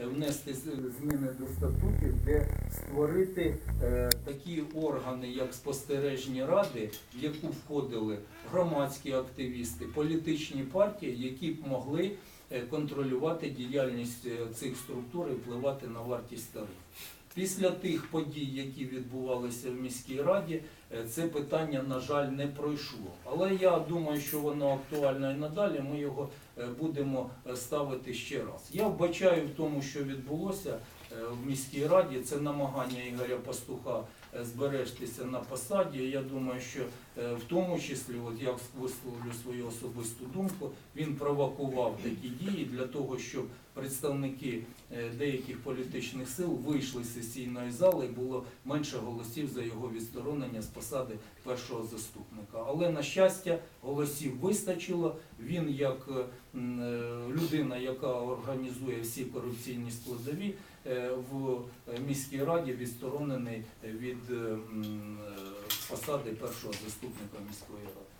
е, внести зміни до статутів, де створити е, такі органи, як спостережні ради, в яку входили громадські активісти, політичні партії, які б могли е, контролювати діяльність е, цих структур і впливати на вартість тарифів. Після тих подій, які відбувалися в міській раді, е, це питання, на жаль, не пройшло. Але я думаю, що воно актуально і надалі. Ми його е, будемо е, ставити ще раз. Я вбачаю в тому, що відбулося в міській раді, це намагання Ігоря Пастуха е, збережтися на посаді. Я думаю, що е, в тому числі, от я висловлю свою особисту думку, він провокував такі дії для того, щоб представники е, деяких політичних сил вийшли з сесійної зали і було менше голосів за його відсторонення з посади першого заступника. Але на щастя, голосів вистачило. Він як е, е, людина, яка організує всі корупційні складові, е, в е, міській раді відсторонений від е, м, е, посади першого заступника міської ради.